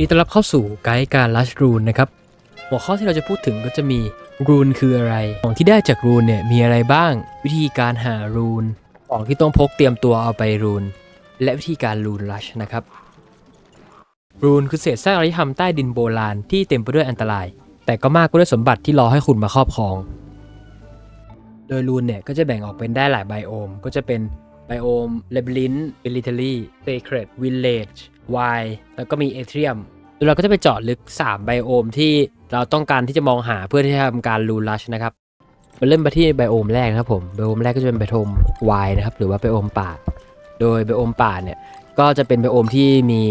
ยินดีต้อนรับเข้าสู่ไกด์การลัชรูนนะครับ หัวข้อที่เราจะพูดถึงก็จะมีรูนคืออะไร ของที่ได้จากรูนเนี่ยมีอะไรบ้าง วิธีการหารูน ของที่ต้องพกเตรียมตัวเอาไปรูน และวิธีการรูนลัชนะครับ รูนคือเศษซากอารยธรรมใต้ดินโบราณที่เต็มไปด้วยอันตราย แต่ก็มากไปด้วยสมบัติที่รอให้คุณมาครอบครอง โดยรูนเนี่ยก็จะแบ่งออกเป็นได้หลายไบโอม ก็จะเป็นไบโอมเลบลินมิลิเทอรี่เซเครตวิลเลจไวแล้วก็มีเอเทียม โดยเราก็จะไปเจาะลึก 3 ไบโอมที่เราต้องการที่จะมองหาเพื่อที่จะทำการรูนลัชนะครับมาเริ่มไปที่ไบโอมแรกนะครับผมไบโอมแรกก็จะเป็นไบโอมไวนะครับหรือว่าไบโอมป่า โดยไบโอมป่าเนี่ยก็จะเป็นไบโอมที่มี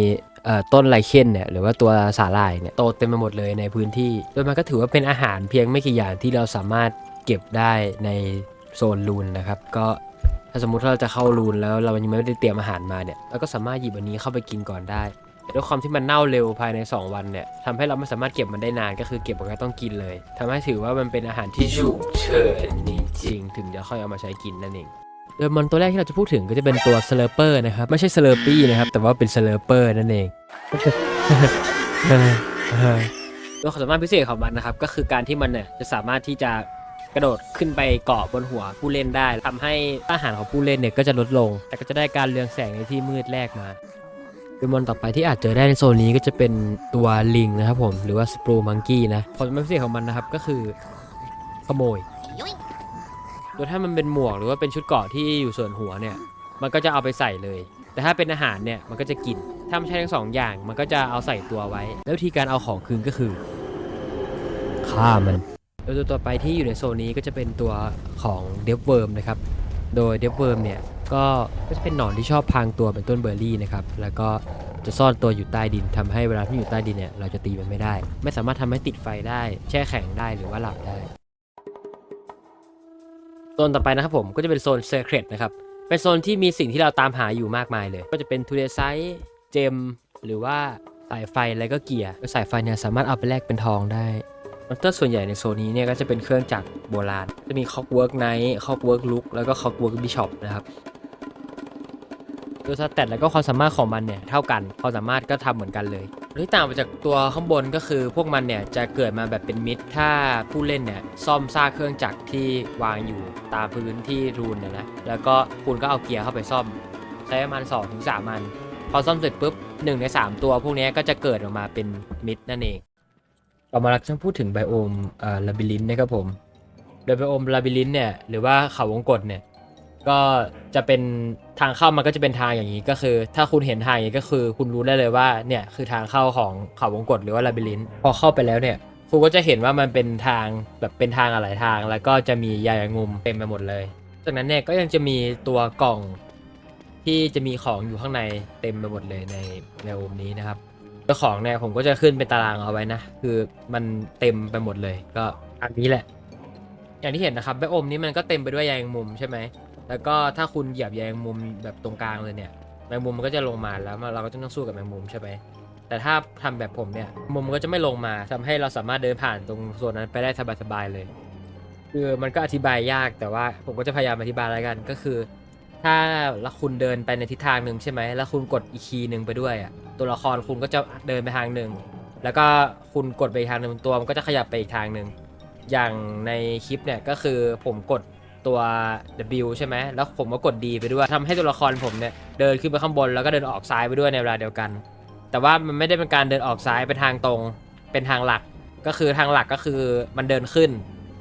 ต้นไลเคนเนี่ยหรือว่าตัวสาหร่ายเนี่ยโตเต็มไปหมดเลยในพื้นที่ โดยมันก็ถือว่าเป็นอาหารเพียงไม่กี่อย่างที่เราสามารถเก็บได้ในโซนรูนนะครับก็ถ้าสมมุติว่าเราจะเข้ารูนแล้วเรายังไม่ได้เตรียมอาหารมาเนี่ยเราก็สามารถหยิบอันนี้เข้าไปกินก่อนได้ แต่ด้วยความที่มันเน่าเร็วภายใน 2 วันเนี่ยทำให้เราไม่สามารถเก็บมันได้นานก็คือเก็บมันก็ต้องกินเลยทำให้ถือว่ามันเป็นอาหารที่ฉุกเฉินจริงๆถึงจะค่อยเอามาใช้กินนั่นเองโดยมอนตัวแรกที่เราจะพูดถึงก็จะเป็นตัวสเลอร์เปอร์นะครับไม่ใช่สเลอร์ปี้นะครับแต่ว่าเป็นสเลอร์เปอร์นั่นเองตัวความสามารถพิเศษของมันนะครับก็คือการที่มันเนี่ยจะสามารถที่จะกระโดดขึ้นไปเกาะบนหัวผู้เล่นได้ทำให้อาหารของผู้เล่นเนี่ยก็จะลดลง แต่ก็จะได้การเรืองแสงในที่มืดแรกมา โดยมอนต่อไปที่อาจเจอได้ในโซนนี้ก็จะเป็นตัวลิงนะครับผมหรือว่าสปรูมังกี้นะความพิเศษของมันนะครับก็คือขโมยโดยถ้ามันเป็นหมวกหรือว่าเป็นชุดเกาะที่อยู่ส่วนหัวเนี่ยมันก็จะเอาไปใส่เลย แต่ถ้าเป็นอาหารเนี่ยมันก็จะกินถ้าไม่ใช่ทั้งสองอย่าง มันก็จะเอาใส่ตัวไว้ แล้ววิธีการเอาของคืนก็คือฆ่ามันตัวต่อไปที่อยู่ในโซนนี้ก็จะเป็นตัวของเดฟเวิร์มนะครับ โดยเดฟเวิร์มเนี่ย ก็ก็จะเป็นหนอนที่ชอบพรางตัวเป็นต้นเบอร์รี่นะครับ แล้วก็จะซ่อนตัวอยู่ใต้ดินทำให้เวลาที่อยู่ใต้ดินเนี่ยเราจะตีมันไม่ได้ ไม่สามารถทำให้ติดไฟได้ แช่แข็งได้หรือว่าหลับได้โซนต่อไปนะครับผมก็จะเป็นโซน Secret นะครับ เป็นโซนที่มีสิ่งที่เราตามหาอยู่มากมายเลย ก็จะเป็นทูเดไซต์เจมหรือว่าสายไฟแล้วก็เกียร์สายไฟเนี่ยสามารถเอาไปแลกเป็นทองได้มอนเตอร์ส่วนใหญ่ในโซนนี้เนี่ยก็จะเป็นเครื่องจักรโบราณ จะมีคอกเวิร์กไนท์คอกเวิร์กลุกแล้วก็คอกเวิร์กบิชอปนะครับ ตัวสแตทแล้วก็ความสามารถของมันเนี่ยเท่ากันความสามารถก็ทำเหมือนกันเลยที่ต่างไปจากตัวข้างบนก็คือพวกมันเนี่ยจะเกิดมาแบบเป็นมิดถ้าผู้เล่นเนี่ยซ่อมซากเครื่องจักรที่วางอยู่ตามพื้นที่รูนเนี่ยนะแล้วก็คุณก็เอาเกียร์เข้าไปซ่อมใช้ประมาณ2-3ถึง3มันพอซ่อมเสร็จปุ๊บ1ใน 3 ตัวพวกนี้ก็จะเกิดออกมาเป็นมิดนั่นเองต่อมาเราจะพูดถึงไบโอมอ่อลาบิลินนะครับผมโดยไบโอมลาบิลินเนี่ยหรือว่าเขาวงกตเนี่ย ก็จะเป็นทางเข้ามันก็จะเป็นทางอย่างนี้ก็คือ ถ้าคุณเห็นทางอย่างนี้ก็คือ คุณรู้ได้เลยว่าเนี่ยคือทางเข้าของเขาวงกตหรือว่าลาบิลินพอเข้าไปแล้วเนี่ยคุณก็จะเห็นว่ามันเป็นทางแบบเป็นทางอะไรทาง แล้วก็จะมีใยแมงมุมเต็มไปหมดเลย จากนั้นเนี่ยก็ยังจะมีตัวกล่องที่จะมีของอยู่ข้างในเต็มไปหมดเลยในในโอมนี้นะครับตัวของเนี่ยผมก็จะขึ้นเป็นตารางเอาไว้นะ คือมันเต็มไปหมดเลยก็อันนี้แหละ อย่างที่เห็นนะครับไบโอมนี้มันก็เต็มไปด้วยยแมงมุมใช่ไหม แล้วก็ถ้าคุณเหยียบใยงมุมแบบตรงกลางเลยเนี่ยแมงมุมมันก็จะลงมาแล้วเราก็จะต้องสู้กับแมงมุมใช่ไหมแต่ถ้าทำแบบผมเนี่ยมุมมันก็จะไม่ลงมาทำให้เราสามารถเดินผ่านตรงโซนนั้นไปได้สบายๆเลย คือมันก็อธิบายยากแต่ว่าผมก็จะพยายามอธิบายแล้วกันก็คือ ถ้าลคุณเดินไปในทิศทางหนึ่งใช่ไหมแล้วคุณกดอีกคีหนึ่งไปด้วยอะตัวละครคุณก็จะเดินไปทางหนึ่งแล้วก็คุณกดไปทางหนึ่งตัวมันก็จะขยับไปอีกทางหนึ่งอย่างในคลิปเนี่ยก็คือผมกด ตัว W ใช่ไหมแล้วผมก็กด D ไปด้วยทำให้ตัวละครผมเนี่ยเดินขึ้นไปข้างบนแล้วก็เดินออกซ้ายไปด้วยในเวลาเดียวกัน แต่ว่ามันไม่ได้เป็นการเดินออกซ้ายเป็นทางตรง เป็นทางหลักก็คือทางหลักก็คือมันเดินขึ้น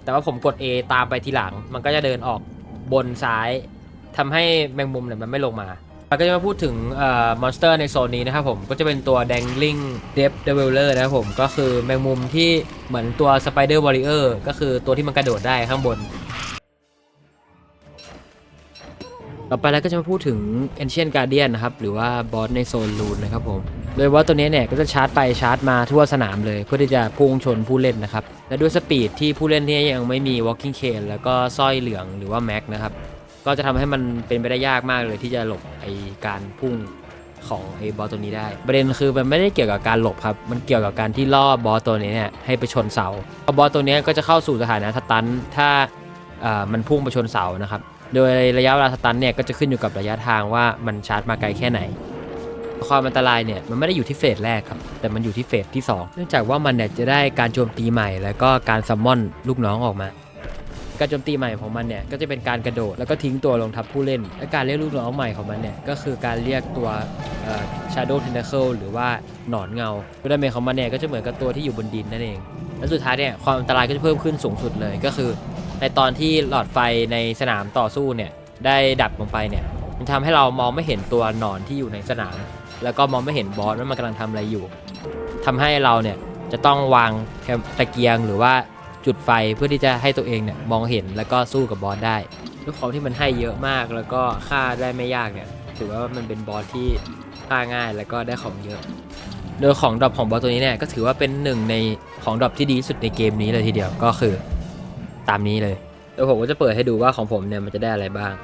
แต่ว่าผมกด A ตามไปทีหลัง มันก็จะเดินออกบนซ้ายทำให้แมงมุมเนี่ยมันไม่ลงมาเราก็จะมาพูดถึงเอ่อมอนสเตอร์ในโซนนี้นะครับผมก็จะเป็นตัว Dangling Depth Develer นะครับผมก็คือแมงมุมที่เหมือนตัว Spider Warrior ก็คือตัวที่มันกระโดดได้ข้างบน ต่อไปแล้วก็จะมาพูดถึง Ancient Guardian นะครับ หรือว่าบอสในโซนลูนนะครับผม โดยบอสตัวนี้เนี่ยก็จะชาร์จไปชาร์จมาทั่วสนามเลย เพื่อที่จะพุ่งชนผู้เล่นนะครับ และด้วยสปีดที่ผู้เล่นเนี่ยยังไม่มี Walking Cane แล้วก็สร้อยเหลืองหรือว่าแม็กนะครับ ก็จะทำให้มันเป็นไปได้ยากมากเลยที่จะหลบไอการพุ่งของไอ้บอสตัวนี้ได้ ประเด็นคือมันไม่ได้เกี่ยวกับการหลบครับ มันเกี่ยวกับการที่ล่อบอสตัวนี้เนี่ยให้ไปชนเสาพราะบอสตัวนี้ก็จะเข้าสู่สถานะสตันถ้าอ่ามันพุ่งไปชนเสานะครับ โดยระยะเวลาสตันเนี่ยก็จะขึ้นอยู่กับระยะทางว่ามันชาร์จมาไกลแค่ไหน ความอันตรายเนี่ยมันไม่ได้อยู่ที่เฟสแรกครับ แต่มันอยู่ที่เฟสที่ 2 เนื่องจากว่ามันเนี่ยจะได้การโจมตีใหม่ แล้วก็การซัมมอนลูกน้องออกมา การโจมตีใหม่ของมันเนี่ยก็จะเป็นการกระโดดแล้วก็ทิ้งตัวลงทับผู้เล่น และการเรียกลูกน้องใหม่ของมันเนี่ยก็คือการเรียกตัวเอ่อ Shadow Tentacle หรือว่าหนอนเงาตัวดาเมจของมันเนี่ยก็จะเหมือนกับตัวที่อยู่บนดินนั่นเองและสุดท้ายเนี่ยความอันตรายก็จะเพิ่มขึ้นสูงสุดเลยก็คือ ในตอนที่หลอดไฟในสนามต่อสู้เนี่ยได้ดับลงไปเนี่ยมันทำให้เรามองไม่เห็นตัวหนอนที่อยู่ในสนาม แล้วก็มองไม่เห็นบอสว่ามันกำลังทำอะไรอยู่ทำให้เราเนี่ยจะต้องวางตะเกียงหรือว่าจุดไฟเพื่อที่จะให้ตัวเองเนี่ยมองเห็นแล้วก็สู้กับบอสได้ด้วยความที่มันให้เยอะมากแล้วก็ฆ่าได้ไม่ยากเนี่ยถือว่ามันเป็นบอสที่ฆ่าง่ายแล้วก็ได้ของเยอะ โดยของดรอปของบอสตัวนี้เนี่ยก็ถือว่าเป็นหนึ่งในของดรอปที่ดีสุดในเกมนี้เลยทีเดียวก็คือ ตามนี้เลยเดี๋ยวผมก็จะเปิดให้ดูว่าของผมเนี่ยมันจะได้อะไรบ้าง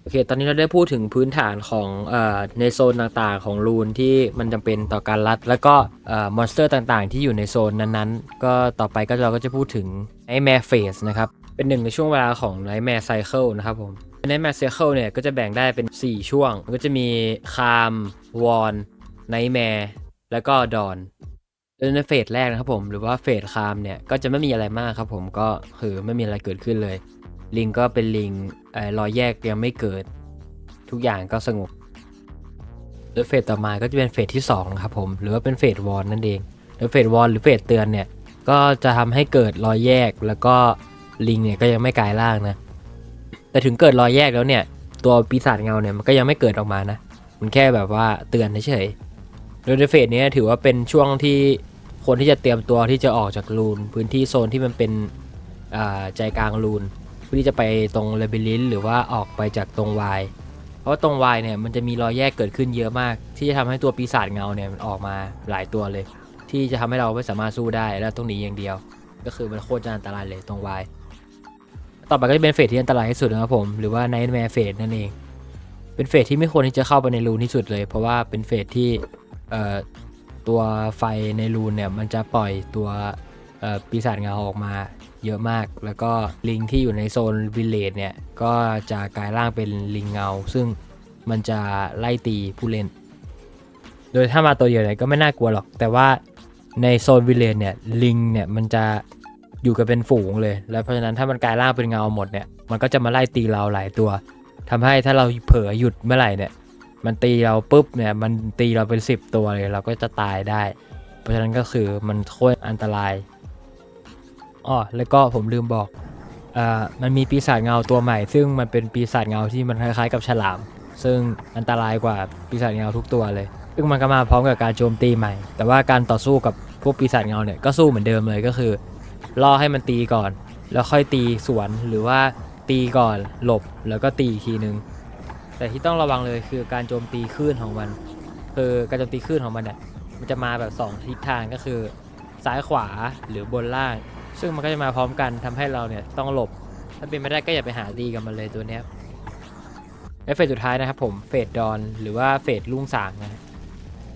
โอเค ตอนนี้เราได้พูดถึงพื้นฐานของเออในโซนต่างๆของรูนที่มันจำเป็นต่อการรัด แล้วก็เอ่อมอนสเตอร์ต่างๆ ที่อยู่ในโซนนั้นๆ ก็ต่อไปก็เราก็จะพูดถึงไอแมร์เฟสนะครับ เป็นหนึ่งในช่วงเวลาของไนแมร์ไซเคิลนะครับผมไนแมร์ไซเคิลเนี่ยก็จะแบ่งได้เป็น 4 ช่วง ก็จะมีคามวอน ไนแมร์แล้วก็ดอนโดยในเฟสแรกนะครับผมหรือว่าเฟสคามเนี่ยก็จะไม่มีอะไรมากครับผมก็คือไม่มีอะไรเกิดขึ้นเลย ลิงก็เป็นลิงเอ่อรอยแยกยังไม่เกิด ทุกอย่างก็สงบโดยเฟสต่อมาก็จะเป็นเฟสที่2นะครับผมหรือว่าเป็นเฟสวอนนั่นเองโดยเฟสวอนหรือเฟสเตือนเนี่ยก็จะทำให้เกิดรอยแยกแล้วก็ลิงเนี่ยก็ยังไม่กลายร่างนะแต่ถึงเกิดรอยแยกแล้วเนี่ยตัวปีศาจเงาเนี่ยมันก็ยังไม่เกิดออกมานะมันแค่แบบว่าเตือนเฉย โดยในเฟสนี้ถือว่าเป็นช่วงที่คนที่จะเตรียมตัวที่จะออกจากรูน พื้นที่โซนที่มันเป็นใจกลางรูนเพื่อที่จะไปตรงเลเบลินหรือว่าออกไปจากตรงวายเพราะว่าตรงวายเนี่ยมันจะมีรอยแยกเกิดขึ้นเยอะมาก ที่จะทำให้ตัวปีศาจเงาเนี่ยมันออกมาหลายตัวเลย ที่จะทำให้เราไม่สามารถสู้ได้และต้องหนีอย่างเดียว ก็คือมันโคตรจะอันตรายเลยตรงวายต่อไปก็จะเป็นเฟสที่อันตรายที่สุดนะครับผมหรือว่าไนท์แมร์เฟสนั่นเอง เป็นเฟสที่ไม่ควรที่จะเข้าไปในรูนที่สุดเลย เพราะว่าเป็นเฟสที่ ตัวไฟในรูนเนี่ยมันจะปล่อยตัวปีศาจเงาออกมาเยอะมาก แล้วก็ลิงที่อยู่ในโซนวิลเลจเนี่ยก็จะกลายร่างเป็นลิงเงา ซึ่งมันจะไล่ตีผู้เล่น โดยถ้ามาตัวเดียวเนี่ยก็ไม่น่ากลัวหรอก แต่ว่าในโซนวิลเลจเนี่ยลิงเนี่ยมันจะอยู่กันเป็นฝูงเลย แล้วเพราะฉะนั้นถ้ามันกลายร่างเป็นเงาหมดเนี่ยมันก็จะมาไล่ตีเราหลายตัวทำให้ถ้าเราเผลอหยุดเมื่อไหร่เนี่ย มันตีเราปุ๊บเนี่ยมันตีเราเป็น 10 ตัวเลยเราก็จะตายได้ เพราะฉะนั้นก็คือมันโคตรอันตรายอ๋อแล้วก็ผมลืมบอกอ่ามันมีปีศาจเงาตัวใหม่ ซึ่งมันเป็นปีศาจเงาที่มันคล้ายๆกับฉลาม ซึ่งอันตรายกว่าปีศาจเงาทุกตัวเลย ซึ่งมันก็มาพร้อมกับการโจมตีใหม่ แต่ว่าการต่อสู้กับพวกปีศาจเงาเนี่ยก็สู้เหมือนเดิมเลยก็คือล่อให้มันตีก่อน แล้วค่อยตีสวนหรือว่าตีก่อนหลบแล้วก็ตีอีกทีนึง แต่ที่ต้องระวังเลยคือการโจมตีคลื่นของมัน คือการโจมตีคลื่นของมันเนี่ยมันจะมาแบบสองทิศทางก็คือซ้ายขวาหรือบนล่าง ซึ่งมันก็จะมาพร้อมกันทำให้เราเนี่ยต้องหลบ ถ้าเป็นไม่ได้ก็อย่าไปหาดีกับมันเลยตัวเนี้ยและเฟสสุดท้ายนะครับผมเฟสดอนหรือว่าเฟสลุ่งสางนะ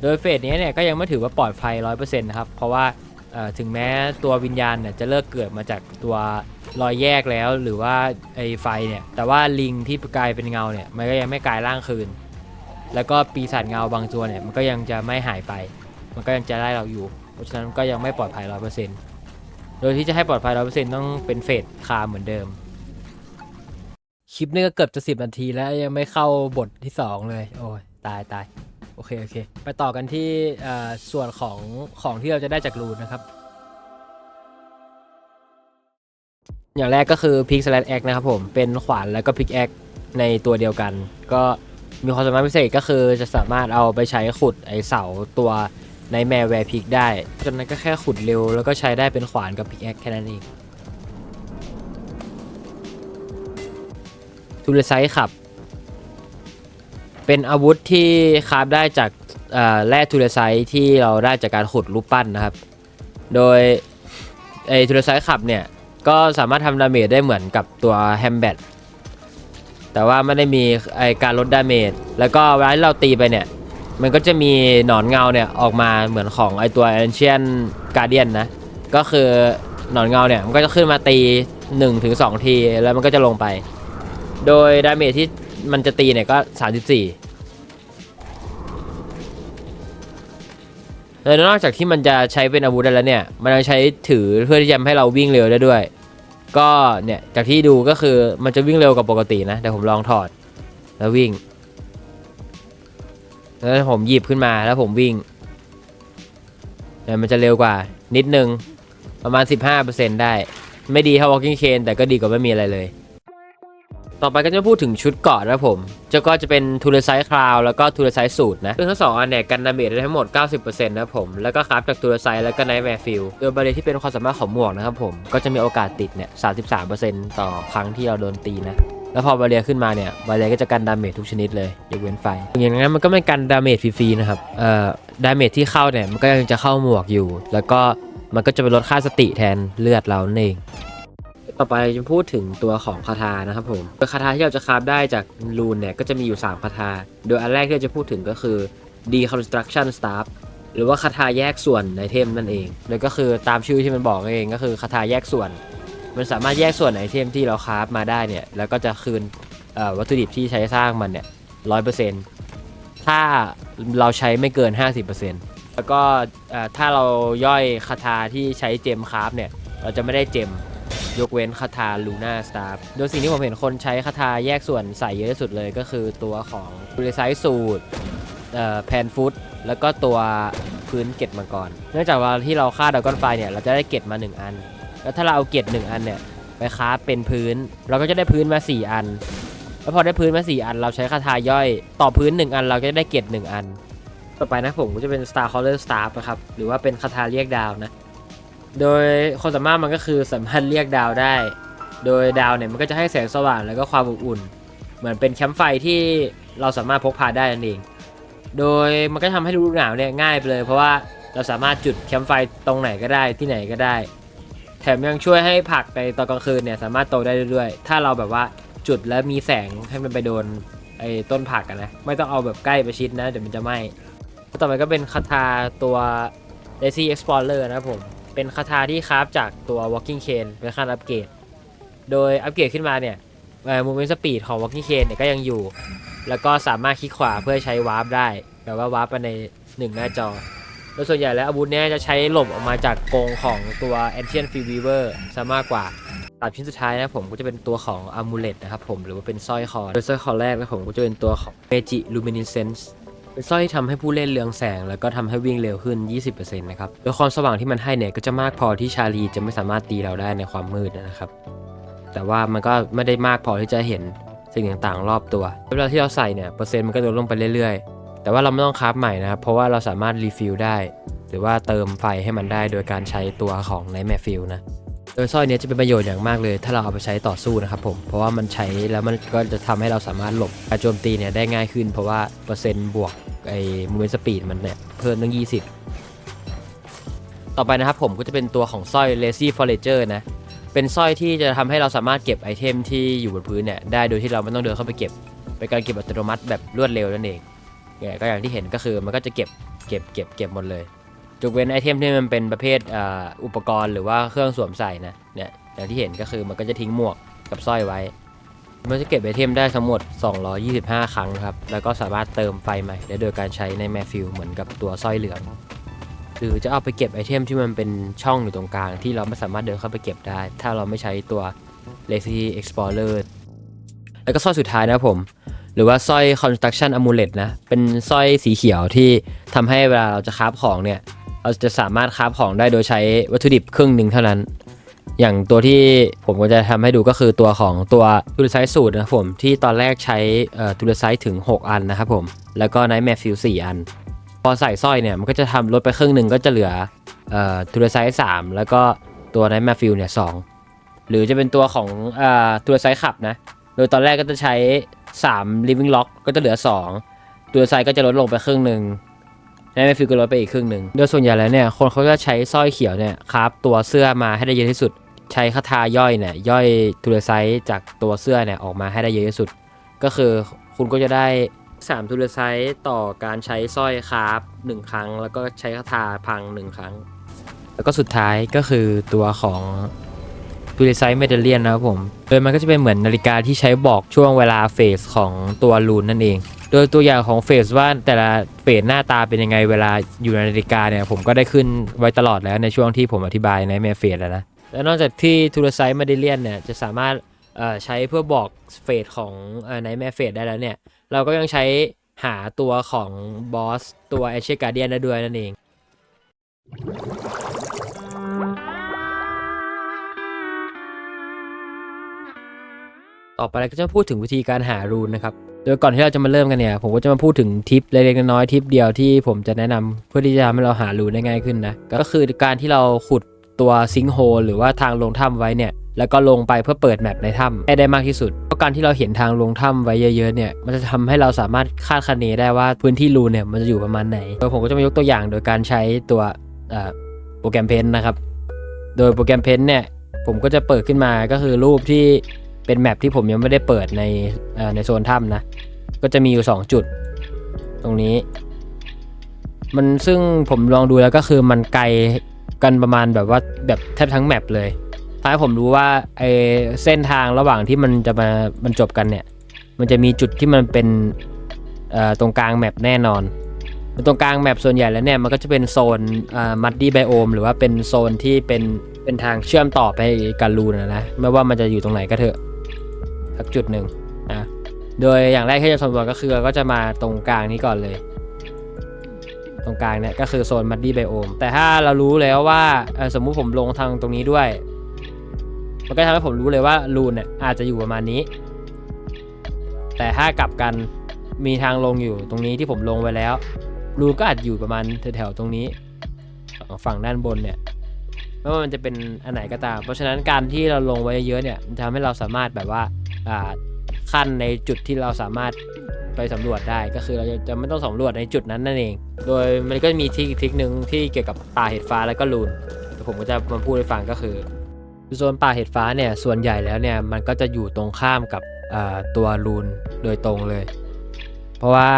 โดยเฟสนี้เนี่ยก็ยังไม่ถือว่าปลอดภัยร้อยเปอร์เซ็นต์นะครับเพราะว่า ถึงแม้ตัววิญญาณเนี่ยจะเลิกเกิดมาจากตัวรอยแยกแล้วหรือว่าไอ้ไฟเนี่ยแต่ว่าลิงที่กลายเป็นเงาเนี่ยมันก็ยังไม่กลายร่างคืน แล้วก็ปีศาจเงาบางตัวเนี่ยมันก็ยังจะไม่หายไป มันก็ยังจะได้เราอยู่ เพราะฉะนั้นก็ยังไม่ปลอดภัยร้อยเปอร์เซ็นต์โดยที่จะให้ปลอดภัยร้อยเปอร์เซ็นต์ต้องเป็นเฟสคาเหมือนเดิมคลิปนี้ก็เกือบจะสิบนาทีแล้วยังไม่เข้าบทที่2เลย โอ้ยตายตาย โอเค โอเค ไปต่อกันที่ส่วนของของที่เราจะได้จากรูนนะครับ อย่างแรกก็คือพิก slash x นะครับผม เป็นขวานแล้วก็พิก x ในตัวเดียวกัน ก็มีความสามารถพิเศษก็คือจะสามารถเอาไปใช้ขุดไอเสาตัวในแมวแวร์พิกได้จากนั้นก็แค่ขุดเร็ว แล้วก็ใช้ได้เป็นขวานกับพิก x แค่นั้นเองทูเลไซขับ เป็นอาวุธที่คราฟได้จากเอ่อแร่ทูเลไซที่เราได้จากการขุดรูปปั้นนะครับ โดยไอ้ทูเลไซขับเนี่ย ก็สามารถทำดาเมจได้เหมือนกับตัวแฮมแบทแต่ว่าไม่ได้มีไอการลดดาเมจแล้วก็เวลาที่เราตีไปเนี่ย มันก็จะมีหนอนเงาเนี่ย ออกมาเหมือนของไอตัว Ancient Guardian นนะ ก็คือหนอนเงาเนี่ย มันก็จะขึ้นมาตี1ถึง2ทีแล้วมันก็จะลงไป โดยดาเมจที่ มันจะตีเนี่ยก็ 34แล้วนอกจากที่มันจะใช้เป็นอาวุธได้แล้วเนี่ย มันยังใช้ถือเพื่อที่จะทำให้เราวิ่งเร็วได้ด้วย ก็เนี่ยจากที่ดูก็คือมันจะวิ่งเร็วกว่าปกตินะแต่ผมลองถอดแล้ววิ่ง แล้วผมหยิบขึ้นมาแล้วผมวิ่งเนี่ยมันจะเร็วกว่านิดนึงประมาณ 15%ได้ ไม่ดีเท่า walking cane แต่ก็ดีกว่าไม่มีอะไรเลย ต่อไปก็จะพูดถึงชุดเกราะนะผมจะก็จะเป็นทูลไซส์คลาวแล้วก็ทูลไซส์สูตรนะซึ่งทั้งสองอันเนี่ยกันดาเมจได้ทั้งหมด 90%นะผม แล้วก็คราฟจากทูลไซส์แล้วก็ไนท์แมร์ฟิลโดยบาเรีที่เป็นความสามารถของหมวกนะครับผม ก็จะมีโอกาสติดเนี่ย 33%ต่อครั้งที่เราโดนตีนะ แล้วพอบาเรียขึ้นมาเนี่ยบาเรียก็จะกันดาเมจทุกชนิดเลยยกเว้นไฟ อย่างนั้นมันก็ไม่กันดาเมจฟรีๆนะครับ เอ่อ ดาเมจที่เข้าเนี่ยมันก็ยังจะเข้าหมวกอยู่ แล้วก็มันก็จะไปลดค่าสติแทนเลือดเราเอง ต่อไปจะพูดถึงตัวของคาถานะครับผมโดยคาถาที่เราจะคราฟได้จากรูนเนี่ยก็จะมีอยู่ 3 คาถา โดยอันแรกที่เราจะพูดถึงก็คือ deconstruction staff หรือว่าคาถาแยกส่วนไอเทมนั่นเองแล้วก็คือตามชื่อที่มันบอกเองก็คือคาถาแยกส่วน มันสามารถแยกส่วนไอเทมที่เราคราฟมาได้เนี่ยแล้วก็จะคืนวัตถุดิบที่ใช้สร้างมันเนี่ยร้อยเปอร์เซ็นต์ถ้าเราใช้ไม่เกิน 50%แล้วก็ถ้าเราย่อยคาถาที่ใช้เจมคราฟเนี่ยเราจะไม่ได้เจม ยกเว้นคาถาลูน่าสตาร์โดยสิ่งที่ผมเห็นคนใช้คาถาแยกส่วนใส่เยอะที่สุดเลยก็คือตัวของบริไซสูตรแพนฟุตแล้วก็ตัวพื้นเกตมังกร เนื่องจากว่าที่เราฆ่าดากอนไฟเนี่ยเราจะได้เกตมา 1 อัน แล้วถ้าเราเอาเกต1อันเนี่ยไปค้าเป็นพื้น เราก็จะได้พื้นมา 4 อัน แล้วพอได้พื้นมา 4 อัน เราใช้คาถาย่อยต่อพื้น 1 อัน เราก็จะได้เกต1อัน ต่อไปนะผมก็จะเป็น Star Caller Staff นะครับ หรือว่าเป็นคาถาเรียกดาวนะ โดยความสามารถมันก็คือสามารถเรียกดาวได้ โดยดาวเนี่ยมันก็จะให้แสงสว่างแล้วก็ความอบอุ่น เหมือนเป็นแคมป์ไฟที่เราสามารถพกพาได้นั่นเอง โดยมันก็ทำให้ฤดูหนาวเนี่ยง่ายไปเลย เพราะว่าเราสามารถจุดแคมป์ไฟตรงไหนก็ได้ที่ไหนก็ได้ แถมยังช่วยให้ผักในตอนกลางคืนเนี่ยสามารถโตได้เรื่อยๆถ้าเราแบบว่าจุดแล้วมีแสงให้มันไปโดนไอ้ต้นผักกันนะไม่ต้องเอาแบบใกล้ประชิดนะเดี๋ยวมันจะไหม้ต่อไปก็เป็นคาถาตัว Lazy Explorer นะผม เป็นคาถาที่คราฟจากตัว Walking Cane เป็นขั้นอัปเกรด โดยอัปเกรดขึ้นมาเนี่ยมูเมนต์สปีดของ Walking Cane เนี่ยก็ยังอยู่ แล้วก็สามารถคลิกขวาเพื่อใช้วาร์ปได้แบบว่าวาร์ปไปในหนึ่งหน้าจอ โดยส่วนใหญ่แล้วอาวุธเนี้ยจะใช้หลบออกมาจากกรงของตัว Ancient Free Weaver ซะมากกว่าตัดชิ้นสุดท้ายนะผมก็จะเป็นตัวของ Amulet นะครับผมหรือว่าเป็นสร้อยคอโดยสร้อยคอแรกนะผมก็จะเป็นตัวของ Meiji Luminescence สร้อยที่ทำให้ผู้เล่นเรืองแสง แล้วก็ทำให้วิ่งเร็วขึ้น 20%นะครับโดยความสว่างที่มันให้เนี่ยก็จะมากพอที่ชาลีจะไม่สามารถตีเราได้ในความมืดนะครับ แต่ว่ามันก็ไม่ได้มากพอที่จะเห็นสิ่งต่างๆ รอบตัวเวลาที่เราใส่เนี่ยเปอร์เซ็นต์มันก็ลดลงไปเรื่อยๆ แต่ว่าเราไม่ต้องคราฟใหม่นะครับเพราะว่าเราสามารถรีฟิลได้ หรือว่าเติมไฟให้มันได้โดยการใช้ตัวของ Nightmare Fill นะโดยสร้อยนี้จะเป็นประโยชน์อย่างมากเลย ถ้าเราเอาไปใช้ต่อสู้นะครับผม เพราะว่ามันใช้แล้วมันก็จะทำให้เราสามารถหลบการโจมตีเนี่ยได้ง่ายขึ้น เพราะว่าเปอร์เซ็นต์บวก ไอ้มูเมนต์สปีดมันเนี่ยเพิ่มตั้ง 20 ต่อไปนะครับผมก็จะเป็นตัวของสร้อย Lazy Forager นะ เป็นสร้อยที่จะทำให้เราสามารถเก็บไอเทมที่อยู่บนพื้นเนี่ยได้โดยที่เราไม่ต้องเดินเข้าไปเก็บ เป็นการเก็บอัตโนมัติแบบรวดเร็วนั่นเองเนี่ยก็อย่างที่เห็นก็คือมันก็จะเก็บเก็บเก็บเก็บหมดเลยยกเว้นไอเทมที่มันเป็นประเภทอุปกรณ์หรือว่าเครื่องสวมใส่นะเนี่ยอย่างที่เห็นก็คือมันก็จะทิ้งหมวกกับสร้อยไว้ มันจะเก็บไอเทมได้ทั้งหมด 225 ครั้งครับ แล้วก็สามารถเติมไฟใหม่ได้โดยการใช้ในแมฟฟิลเหมือนกับตัวสร้อยเหลืองหรือจะเอาไปเก็บไอเทมที่มันเป็นช่องอยู่ตรงกลาง ที่เราไม่สามารถเดินเข้าไปเก็บได้ ถ้าเราไม่ใช้ตัว Lazy Explorer แล้วก็สร้อยสุดท้ายนะครับผม หรือว่าสร้อย Construction Amulet นะ เป็นสร้อยสีเขียวที่ทำให้เวลาเราจะคราฟของเนี่ย เราจะสามารถคราฟของได้โดยใช้วัตถุดิบครึ่งหนึ่งเท่านั้น อย่างตัวที่ผมก็จะทำให้ดูก็คือตัวของตัวทูลไซส์สูตรนะครับผมที่ตอนแรกใช้ทูลไซส์ถึง 6 อันนะครับผมแล้วก็ไนท์แมฟฟิล4อัน พอใส่สร้อยเนี่ยมันก็จะทำลดไปครึ่งหนึ่งก็จะเหลือทูลไซส์3แล้วก็ตัวไนท์แมฟฟิลเนี่ยสองหรือจะเป็นตัวของทูลไซส์ขับนะโดยตอนแรกก็จะใช้3 living lock ก็จะเหลือ 2 ตัวไซก็จะลดลงไปครึ่งหนึ่งในแมฟฟิลก็ลดไปอีกครึ่งหนึ่งโดยส่วนใหญ่แล้วเนี่ยคนเขาจะใช้สร้อยเขียวเนี่ยคราฟตัวเสื้อมาให้ได้เยอะที่สุด ใช้คาถาย่อยเนี่ยย่อยทูลไซส์จากตัวเสื้อเนี่ยออกมาให้ได้เยอะที่สุด ก็คือคุณก็จะได้3ทูลไซส์ต่อการใช้สร้อยคราฟ1ครั้ง แล้วก็ใช้คาถาพัง 1 ครั้ง แล้วก็สุดท้ายก็คือตัวของทูริไซเมเดเลียนนะครับผม โดยมันก็จะเป็นเหมือนนาฬิกาที่ใช้บอกช่วงเวลาเฟสของตัวรูนนั่นเอง โดยตัวอย่างของเฟสว่าแต่ละเฟสหน้าตาเป็นยังไงเวลาอยู่ในนาฬิกาเนี่ยผมก็ได้ขึ้นไว้ตลอดแล้วในช่วงที่ผมอธิบายในแมเฟสแล้วนะ และนอกจากที่ทูรไซเมเดเลียนเนี่ยจะสามารถใช้เพื่อบอกเฟสของในแมเฟสได้แล้วเนี่ย เราก็ยังใช้หาตัวของบอสตัวเอเชียการเดียนได้ด้วยนั่นเองต่อไปเราก็จะพูดถึงวิธีการหารูนนะครับ โดยก่อนที่เราจะมาเริ่มกันเนี่ย ผมก็จะมาพูดถึงทิปเล็กๆน้อยๆทิปเดียวที่ผมจะแนะนำเพื่อที่จะทำให้เราหารูนได้ง่ายขึ้นนะ ก็คือการที่เราขุด ตัวซิงโฮหรือว่าทางลงถ้ำไว้เนี่ยแล้วก็ลงไปเพื่อเปิดแมปในถ้ำให้ได้มากที่สุด เพราะการที่เราเห็นทางลงถ้ำไว้เยอะๆเนี่ย มันจะทำให้เราสามารถคาดคะเนได้ว่าพื้นที่รูเนี่ยมันจะอยู่ประมาณไหน โดยผมก็จะมายกตัวอย่างโดยการใช้ตัวโปรแกรมเพนนะครับ โดยโปรแกรมเพนเนี่ยผมก็จะเปิดขึ้นมาก็คือรูปที่เป็นแมปที่ผมยังไม่ได้เปิดในในโซนถ้ำนะ ก็จะมีอยู่ 2 จุด ตรงนี้ มันซึ่งผมลองดูแล้วก็คือมันไกล กันประมาณแบบว่าแบบแทบทั้งแมปเลยท้ายผมรู้ว่าไอเส้นทางระหว่างที่มันจะมามันจบกันเนี่ย มันจะมีจุดที่มันเป็นตรงกลางแมปแน่นอนตรงกลางแมปส่วนใหญ่แล้วเนี่ยมันก็จะเป็นโซนมัดดี้ไบโอมหรือว่าเป็นโซนที่เป็นเป็นทางเชื่อมต่อไปกับรูนนะนะไม่ว่ามันจะอยู่ตรงไหนก็เถอะสักจุดหนึ่งอะโดยอย่างแรกที่จะสำรวจก็คือก็จะมาตรงกลางนี้ก่อนเลย ตรงกลางเนี่ยก็คือโซนมัดดี้ไบโอมแต่ถ้าเรารู้แล้วว่าสมมุติผมลงทางตรงนี้ด้วย มันก็ทำให้ผมรู้เลยว่ารูนเนี่ยอาจจะอยู่ประมาณนี้ แต่ถ้ากลับกันมีทางลงอยู่ตรงนี้ที่ผมลงไว้แล้ว รูนก็อาจอยู่ประมาณแถวๆตรงนี้ฝั่งด้านบนเนี่ยไม่ว่ามันจะเป็นอันไหนก็ตาม เพราะฉะนั้นการที่เราลงไว้เยอะเนี่ยมันทำให้เราสามารถแบบว่าขั้นในจุดที่เราสามารถ ไปสำรวจได้ก็คือเราจะจะไม่ต้องสำรวจในจุดนั้นนั่นเอง โดยมันก็มีทริคอีกทริคหนึ่งที่เกี่ยวกับป่าเห็ดฟ้าแล้วก็รูนผมก็จะมาพูดให้ฟังก็คือโซนป่าเห็ดฟ้าเนี่ยส่วนใหญ่แล้วเนี่ยมันก็จะอยู่ตรงข้ามกับตัวรูนโดยตรงเลย เพราะว่า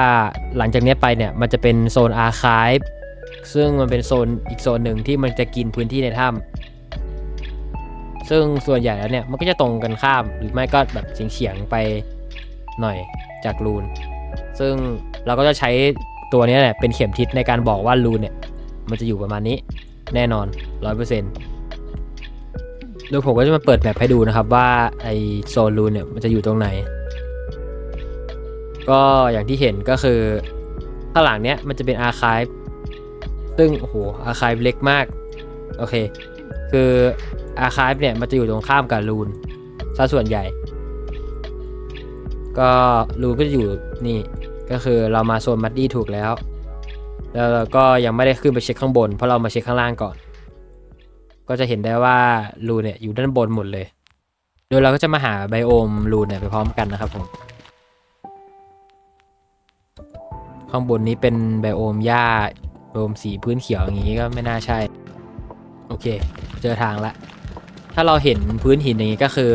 หลังจากนี้ไปเนี่ยมันจะเป็นโซนอาร์คายซึ่งมันเป็นโซนอีกโซนหนึ่งที่มันจะกินพื้นที่ในถ้ำซึ่งส่วนใหญ่แล้วเนี่ยมันก็จะตรงกันข้ามหรือไม่ก็แบบเฉียงๆไปหน่อยจากรูน ซึ่งเราก็จะใช้ตัวนี้แหละเป็นเข็มทิศในการบอกว่ารูนเนี่ย มันจะอยู่ประมาณนี้แน่นอน100%โดยผมก็จะมาเปิดแมปให้ดูนะครับว่าไอโซนรูนเนี่ยมันจะอยู่ตรงไหน ก็อย่างที่เห็นก็คือข้างหลังเนี้ยมันจะเป็นอาร์คายซึ่งโอ้โหอาร์คายเล็กมาก โอเค คืออาร์คายเนี่ยมันจะอยู่ตรงข้ามกับรูนซะส่วนใหญ่ ก็รูนก็จะอยู่นี่ ก็คือเรามาโซนมัดดี้ถูกแล้ว แล้วเราก็ยังไม่ได้ขึ้นไปเช็คข้างบน เพราะเรามาเช็คข้างล่างก่อน ก็จะเห็นได้ว่ารูเนี่ยอยู่ด้านบนหมดเลย โดยเราก็จะมาหาไบโอมรูเนี่ยไปพร้อมกันนะครับผมข้างบนนี้เป็นไบโอมหญ้าไบโอมสีพื้นเขียวอย่างนี้ก็ไม่น่าใช่ โอเค เจอทางละ ถ้าเราเห็นพื้นหินอย่างนี้ก็คือ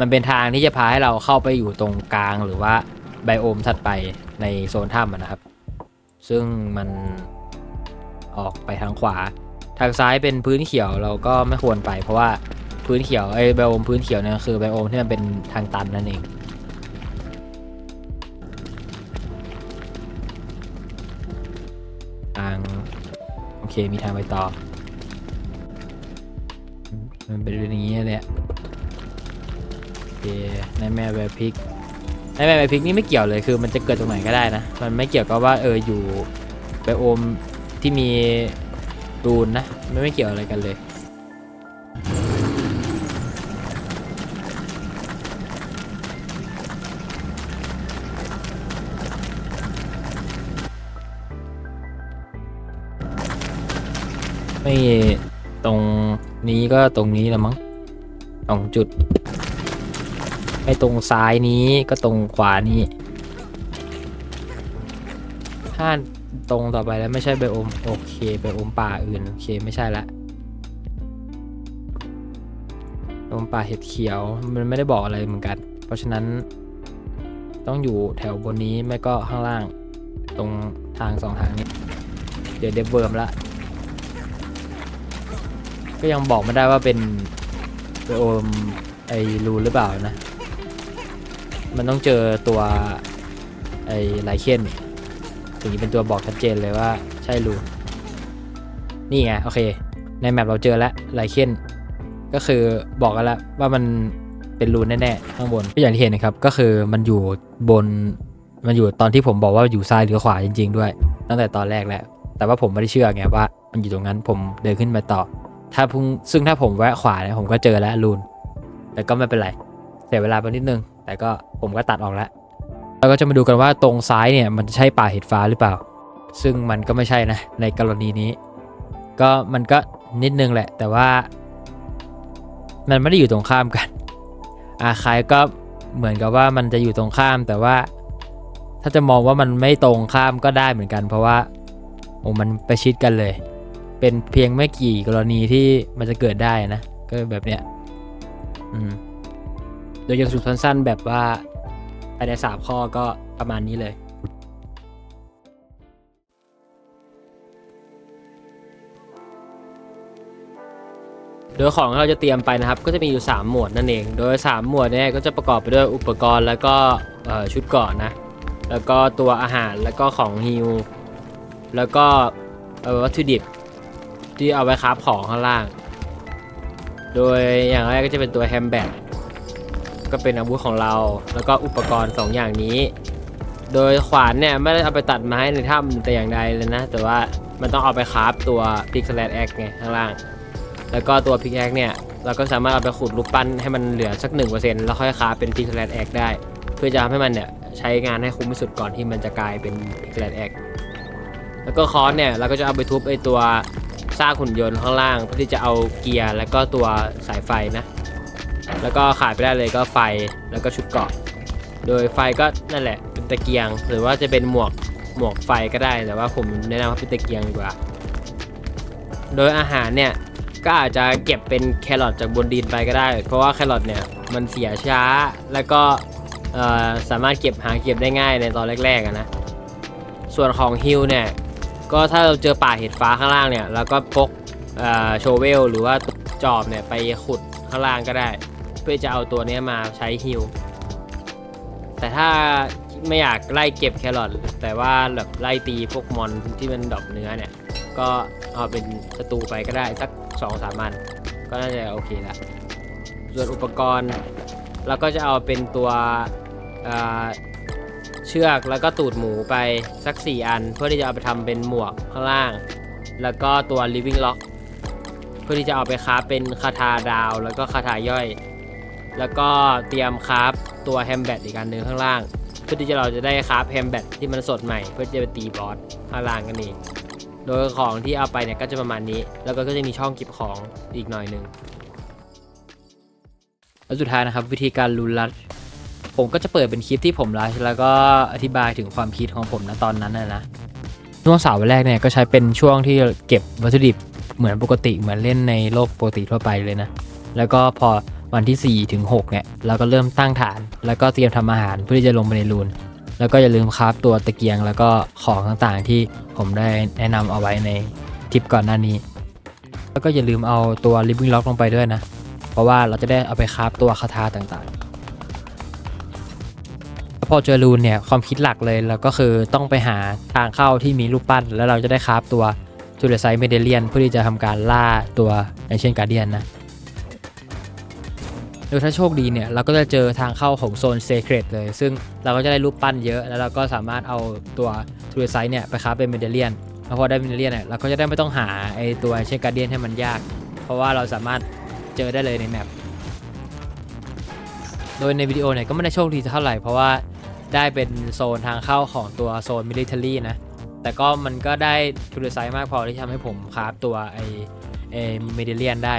มันเป็นทางที่จะพาให้เราเข้าไปอยู่ตรงกลางหรือว่าไบโอมถัดไป ในโซนถ้ำนะครับ ซึ่งมันออกไปทางขวา ทางซ้ายเป็นพื้นเขียวเราก็ไม่ควรไป เพราะว่าพื้นเขียวไอ้ไบโอมพื้นเขียวเนี่ยคือไบโอมที่มันเป็นทางตันนั่นเองทางโอเคมีทางไปต่อ มันเป็นอย่างนี้เลยอะโอเคในแม่แบบพิก ในแม่แบบพริกนี่ไม่เกี่ยวเลยคือมันจะเกิดตรงไหนก็ได้นะ มันไม่เกี่ยวกับว่าเอออยู่ไบโอมที่มีรูนนะไม่ไม่เกี่ยวอะไรกันเลยไม่ตรงนี้ก็ตรงนี้ละมั้งสองจุด ไม่ตรงซ้ายนี้ก็ตรงขวานี้ ถ้าตรงต่อไปแล้วไม่ใช่ไบโอมโอเคไบโอมป่าอื่นโอเคไม่ใช่ละไบโอมป่าเห็ดเขียวมันไม่ได้บอกอะไรเหมือนกัน เพราะฉะนั้น ต้องอยู่แถวบนนี้ไม่ก็ข้างล่าง ตรงทางสองทางนี้ เดี๋ยวเดฟเวิร์มละก็ยังบอกไม่ได้ว่าเป็นไปโอมไอรูหรือเปล่านะ มันต้องเจอตัวไอ้ไลเคนถึงจะเป็นตัวบอกชัดเจนเลยว่าใช่รูนี่ไงโอเค ในแมปเราเจอแล้วไลเคนก็คือบอกกันแล้วว่ามันเป็นรูแน่ๆข้างบนก็อย่างที่เห็นนะครับก็คือมันอยู่บนมันอยู่ตอนที่ผมบอกว่าอยู่ซ้ายหรือขวาจริง ๆ ด้วย ตั้งแต่ตอนแรกแหล้วแต่ว่าผมไม่ได้เชื่อไงว่า มันอยู่ตรงนั้นผมเดินขึ้นไปต่อ ถ้าพุ่งซึ่งถ้าผมแวะขวาเนี่ยผมก็เจอแล้วรูนแต่ก็ไม่เป็นไรเสียเวลาไปนิดนึง แต่ก็ผมก็ตัดออกแล้วแล้วก็จะมาดูกันว่าตรงซ้ายเนี่ยมันจะใช่ป่าเห็ดฟ้าหรือเปล่า ซึ่งมันก็ไม่ใช่นะในกรณีนี้ ก็มันก็นิดนึงแหละ แต่ว่า มันไม่ได้อยู่ตรงข้ามกันอาคายก็เหมือนกับว่ามันจะอยู่ตรงข้ามแต่ว่า ถ้าจะมองว่ามันไม่ตรงข้ามก็ได้เหมือนกัน เพราะว่าโอ้มันประชิดกันเลย เป็นเพียงไม่กี่กรณีที่มันจะเกิดได้นะ ก็แบบเนี้ยอืม โดยยังสุดสั้นๆแบบว่าภายในสามข้อก็ประมาณนี้เลย โดยของที่เราจะเตรียมไปนะครับ ก็จะมีอยู่ 3 หมวดนั่นเอง โดย 3 หมวดเนี่ยก็จะประกอบไปด้วยอุปกรณ์แล้วก็ชุดเกราะนะ แล้วก็ตัวอาหารแล้วก็ของฮิลแล้วก็วัตถุดิบที่เอาไว้คราฟของข้างล่าง โดยอย่างแรกก็จะเป็นตัวแฮมแบท ก็เป็นอาวุธของเรา แล้วก็อุปกรณ์ 2 อย่างนี้ โดยขวานเนี่ยไม่ได้เอาไปตัดไม้ในถ้ำแต่อย่างใดเลยนะ แต่ว่ามันต้องเอาไปคราฟตัวพิกเซลแอคไงข้างล่าง แล้วก็ตัวพิกแอคเนี่ยเราก็สามารถเอาไปขุดรูปปั้นให้มันเหลือสัก 1%แล้วค่อยคราฟเป็นพิกเซลแอคได้ เพื่อจะทำให้มันเนี่ยใช้งานให้คุ้มที่สุดก่อนที่มันจะกลายเป็นพิกเซลแอคแล้วก็คอนเนี่ยเราก็จะเอาไปทุบไอตัวซากหุ่นยนต์ข้างล่างเพื่อที่จะเอาเกียร์แล้วก็ตัวสายไฟนะ แล้วก็ขาดไปได้เลยก็ไฟแล้วก็ชุดเกราะ โดยไฟก็นั่นแหละเป็นตะเกียง หรือว่าจะเป็นหมวกหมวกไฟก็ได้แต่ว่าผมแนะนำว่าเป็นตะเกียงดีกว่า โดยอาหารเนี่ยก็อาจจะเก็บเป็นแครอทจากบนดินไปก็ได้ เพราะว่าแครอทเนี่ยมันเสียช้าแล้วก็สามารถเก็บหาเก็บได้ง่ายในตอนแรกๆนะ ส่วนของฮิลเนี่ยก็ถ้าเราเจอป่าเห็ดฟ้าข้างล่างเนี่ยเราก็พกโชเวลหรือว่าจอบเนี่ยไปขุดข้างล่างก็ได้ เพื่อจะเอาตัวนี้มาใช้ฮิลแต่ถ้าไม่อยากไล่เก็บแครอทแต่ว่าแบบไล่ตีพวกมอนที่มันดอกเนื้อเนี่ย ก็เอาเป็นศัตรูไปก็ได้สักสองสามอันก็น่าจะโอเคละส่วนอุปกรณ์เราก็จะเอาเป็นตัวเชือกแล้วก็ตูดหมูไปสัก 4 อัน เพื่อที่จะเอาไปทำเป็นหมวกข้างล่าง แล้วก็ตัว living lock เพื่อที่จะเอาไปคราเป็นคาถาดาว แล้วก็คาถาย่อย แล้วก็เตรียมคราฟตัวแฮมแบทอีกอันหนึ่งข้างล่าง เพื่อที่จะเราจะได้คราฟแฮมแบทที่มันสดใหม่ เพื่อจะไปตีบอสข้างล่างกันเอง โดยของที่เอาไปเนี่ยก็จะประมาณนี้ แล้วก็จะมีช่องเก็บของอีกหน่อยหนึ่งแล้วสุดท้ายนะครับวิธีการรูนลัด ผมก็จะเปิดเป็นคลิปที่ผมลัดแล้วก็อธิบายถึงความคิดของผมนะตอนนั้นนะนะช่วงสาวันแรกเนี่ยก็ใช้เป็นช่วงที่เก็บวัตถุดิบเหมือนปกติเหมือนเล่นในโลกปกติทั่วไปเลยนะ แล้วก็พอ วันที่4ถึง6เนี่ยเราก็เริ่มตั้งฐาน แล้วก็เตรียมทำอาหารเพื่อที่จะลงไปในรูน แล้วก็อย่าลืมคราฟตัวตะเกียง แล้วก็ของต่างๆที่ผมได้แนะนำเอาไว้ในทริปก่อนหน้านี้ แล้วก็อย่าลืมเอาตัว living lock ลงไปด้วยนะ เพราะว่าเราจะได้เอาไปคราฟตัวคาถาต่างๆ พอเจอรูนเนี่ยความคิดหลักเลยแล้วก็คือต้องไปหาทางเข้าที่มีรูปปั้น แล้วเราจะได้คราฟตัวจูเลไซเมเดเลียนเพื่อที่จะทำการล่าตัวไอเชนการเดียนนะ ดยถ้าโชคดีเนี่ยเราก็จะเจอทางเข้าของโซนเซ c ร e เลย ซึ่งเราก็จะได้รูปปั้นเยอะ แล้วเราก็สามารถเอาตัวทูเรไซเนี่ยไปคราเป็นเมเดเลียนแล้วพอได้เมเดเลียนเนี่ยเราก็จะได้ไม่ต้องหาไอตัวเชนการเดียนให้มันยาก เพราะว่าเราสามารถเจอได้เลยในแมปโดยในวิดีโอเนี่ยก็ไม่ได้โชคดีเท่าไหร่ เพราะว่าได้เป็นโซนทางเข้าของตัวโซนมิลิเทอรี่นะแต่ก็มันก็ได้ทูเรไซมากพอที่ทำให้ผมคราฟตัวไอเอเมเดเลียนได้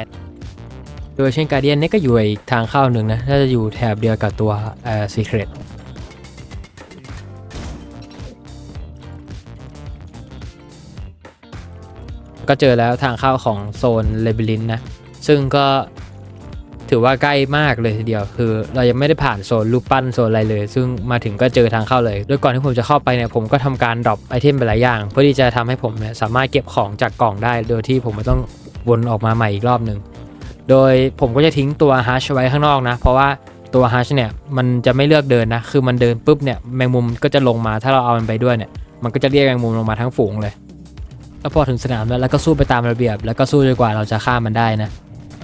โดยเช่นการเดียนนี่ก็อยู่อีกทางเข้าหนึ่งนะ น่าจะอยู่แถบเดียวกับตัวเอ่อซีเครตก็เจอแล้วทางเข้าของโซนเลเบลินนะ ซึ่งก็ถือว่าใกล้มากเลยทีเดียว คือเรายังไม่ได้ผ่านโซนรูปปั้นโซนอะไรเลย ซึ่งมาถึงก็เจอทางเข้าเลย โดยก่อนที่ผมจะเข้าไปเนี่ยผมก็ทำการดรอปไอเทมไปหลายอย่าง เพื่อที่จะทำให้ผมเนี่ยสามารถเก็บของจากกล่องได้ โดยที่ผมไม่ต้องวนออกมาใหม่อีกรอบหนึ่ง โดยผมก็จะทิ้งตัวฮัชไว้ข้างนอกนะ เพราะว่าตัวฮัชเนี่ยมันจะไม่เลือกเดินนะ คือมันเดินปุ๊บเนี่ยแมงมุมก็จะลงมาถ้าเราเอามันไปด้วยเนี่ยมันก็จะเรียกแมงมุมลงมาทั้งฝูงเลย แล้วพอถึงสนามแล้วเราก็สู้ไปตามระเบียบ แล้วก็สู้จนกว่าเราจะฆ่ามันได้นะ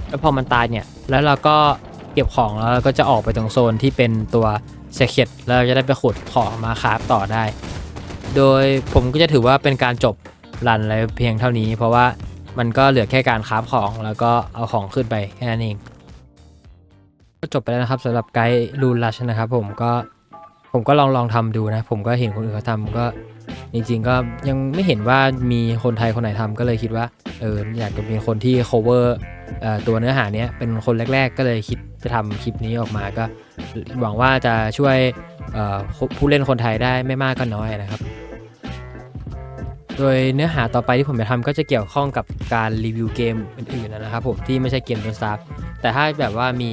แล้วพอมันตายเนี่ยแล้วเราก็เก็บของแล้วก็จะออกไปตรงโซนที่เป็นตัวเซเคตแล้วเราจะได้ไปขุดของมาคราฟต่อได้ โดยผมก็จะถือว่าเป็นการจบรันอะไรเพียงเท่านี้ เพราะว่า มันก็เหลือแค่การคราฟของแล้วก็เอาของขึ้นไปแค่นั้นเองก็จบไปแล้วนะครับสำหรับไกด์รูนลัชนะครับ ผมก็ผมก็ลองลองทำดูนะ ผมก็เห็นคนอื่นเขาทำก็จริงๆก็ยังไม่เห็นว่ามีคนไทยคนไหนทำก็เลยคิดว่าเอออยากจะมีคนที่ cover ตัวเนื้อหาเนี้ยเป็นคนแรก ๆ ก็เลยคิดจะทำคลิปนี้ออกมาก็หวังว่าจะช่วยผู้เล่นคนไทยได้ไม่มากก็น้อยนะครับ โดยเนื้อหาต่อไปที่ผมจะทำก็จะเกี่ยวข้องกับการรีวิวเกมอื่นๆนะครับผมที่ไม่ใช่เกมโดนซับแต่ถ้าแบบว่ามี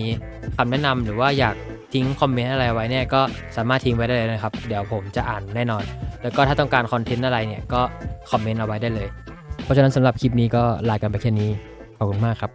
คำแนะนำหรือว่าอยากทิ้งคอมเมนต์อะไรไว้เนี่ยก็สามารถทิ้งไว้ได้เลยนะครับ เดี๋ยวผมจะอ่านแน่นอน แล้วก็ถ้าต้องการคอนเทนต์อะไรเนี่ยก็คอมเมนต์เอาไว้ได้เลย เพราะฉะนั้นสำหรับคลิปนี้ก็ลากันไปแค่นี้ ขอบคุณมากครับ